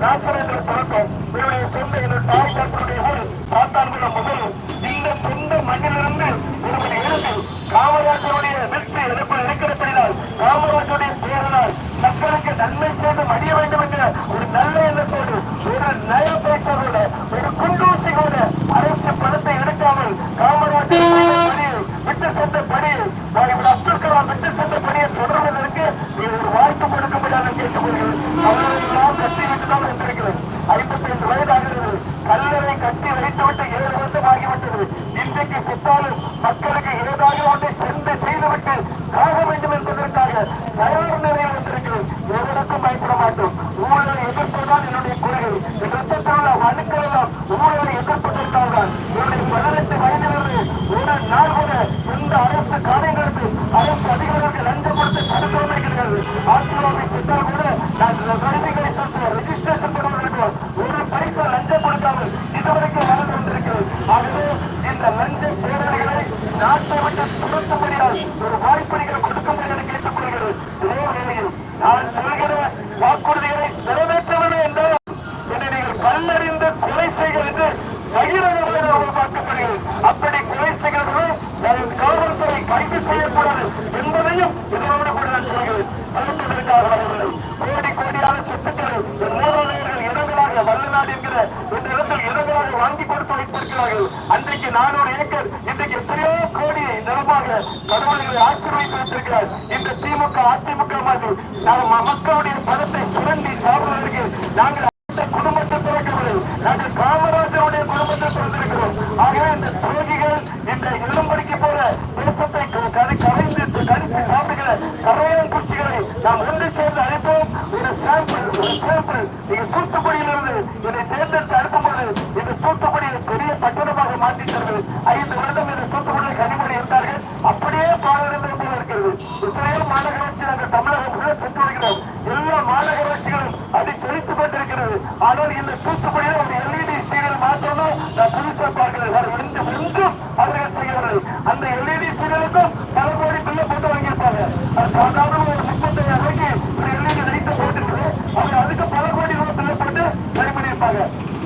ராசவேந்திர பழக்கம். என்னுடைய சொந்த என்னுடைய தாய் தந்தையுடைய ஊர். சாத்தான்குளம் முதல் இந்த சொந்த மண்ணிலிருந்து ஒருவன் இருந்து காமராஜருடைய வெற்றி எனக்கு இருக்கிறபடினால் காமராஜருடைய பேரனால் மக்களுக்கு நன்மை செய்து மடிய வேண்டும் என்ற ஒரு நல்ல எண்ணத்தோடு ஒரு நய பேச்சோட ஒரு குண்டூசி கூட அரசு பணத்தை எடுக்காமல் காமராஜர் செய்த பணியை விட்டு சென்ற பணியை டாக்டர் அப்துல் கலாம் விட்டு சென்ற பணியை தொடர்வதற்கு நீ ஒரு வாய்ப்பு கொடுக்க முடியாது கேட்டுக்கொள்கிறேன் அவர்களெல்லாம் கட்டி விட்டுதான் வந்திருக்கிறது ஐம்பத்தைந்து வயதாகிறது கல்லறை கட்டி வைத்துவிட்டு ஏழு வருஷம் ஆகிவிட்டது இன்றைக்கு செத்தாலும் மக்களுக்கு ஏதாவது ஒன்றை சென்று செய்துவிட்டு சாக வேண்டும் என்பதற்காக தயார் நிலையில் வந்திருக்கிறேன் எவருக்கும் பயப்பட மாட்டோம் ஊழலை எதிர்ப்பதுதான் என்னுடைய கொள்கை இந்த ரத்தத்தில் உள்ள மனுக்கள் எல்லாம் ஊழலை எதிர்ப்பதற்காக என்னுடைய பதினெட்டு வயதிலிருந்து ஒரு நாள் கூட இந்த அரசு காரியங்களுக்கு அரசு அதிகாரிகளுக்கு லஞ்சம் கொடுத்து தடுக்கவே கிடையாது ஆட்சியாளரை சென்றால் நான் கருவிகளை சொல்றேன் ரெஜிஸ்ட்ரேஷன் பண்ணுவதற்கு ஒரு பைசா லஞ்சம் கொடுக்காமல் இதுவரைக்கும் வளர்ந்து வந்திருக்கிறது. ஆகவே இந்த லஞ்ச பேரணிகளை நாட்டை விட்டு துரத்தும்படியால் ஒரு வாய்ப்படிகள் கொடுக்க முடியாது கேட்டுக்கொள்கிறது இதே வேளையில் நான் சொல்கிற வாக்குறுதிகளை நிறைவேற்றவில்லை என்றால் என்னை நீங்கள் கல்லறிந்து கொலை செய்கிறது பகிரங்கமாக அப்படி கொலை செய்கிறவர்கள் காவல்துறை கைது செய்யக்கூடாது என்பதையும் இதனோடு கூட நான் சொல்கிறேன். வைத்திருக்கிறார்கள் அன்றைக்கு நானூறு ஏக்கர் இன்றைக்கு எத்தனையோ கோடி நிலமாக கடவுள்களை ஆசீர்வதித்து வைத்திருக்கிறார் இந்த திமுக அதிமுக மாதிரி நாம் மக்களுடைய பணத்தை சுரண்டி சாப்பிடுவதற்கு நாங்கள் அந்த குடும்பத்தை பிறக்கவில்லை நாங்கள் காமராஜருடைய குடும்பத்தை பிறந்திருக்கிறோம் ஆகவே இந்த துரோகிகள் இந்த எலும்படிக்கு போற தேசத்தை கரைந்து கடித்து சாப்பிடுகிற கரையான் குச்சிகளை நாம் ஒன்று சாம்பிள் ஒரு சாம்பிள் நீங்க தூத்துக்குடியிலிருந்து என்னை தேர்ந்தெடுத்து அனுப்பும்போது இந்த தூத்துக்குடியை பெரிய பட்டணமாக மாற்றிட்டார்கள் ஐந்து வருடம் இந்த தூத்துக்குடியில் கனிமொழி இருந்தார்கள். அப்படியே பாடலிருந்து போல இருக்கிறது. இத்தனையோ மாநகராட்சி நாங்கள் தமிழகம் உள்ள சென்று வருகிறோம். எல்லா மாநகராட்சிகளும் அடி செழித்துக் கொண்டிருக்கிறது. ஆனால் இந்த தூத்துக்குடியில்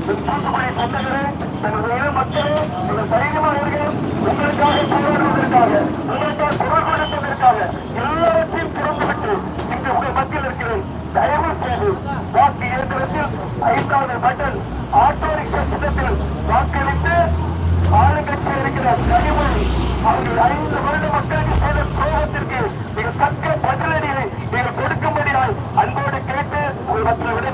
தூத்துக்குடி சொந்தங்களே தங்களுடைய இன மக்களே நீங்கள் தைரியமா இருங்க உங்களுக்காக போராடுவதற்காக உங்களுக்காக குரல் கொடுப்பதற்காக எல்லாவற்றையும் திறந்துவிட்டு இங்கு உங்கள் மத்தியில் இருக்கிறேன் தயவு செய்து வாக்கு இயந்திரத்தில் ஐந்தாவது பட்டன் ஆட்டோ ரிக்ஷா சின்னத்தில் வாக்களித்து ஆளுங்கட்சியில் இருக்கிற கனிமொழி அவர்கள் ஐந்து வருட மக்களுக்கு செய்த துரோகத்திற்கு மிக தக்க பதிலடியை நீங்கள் கொடுக்கும்படியால் அன்போடு கேட்டு உங்கள் மக்களை விட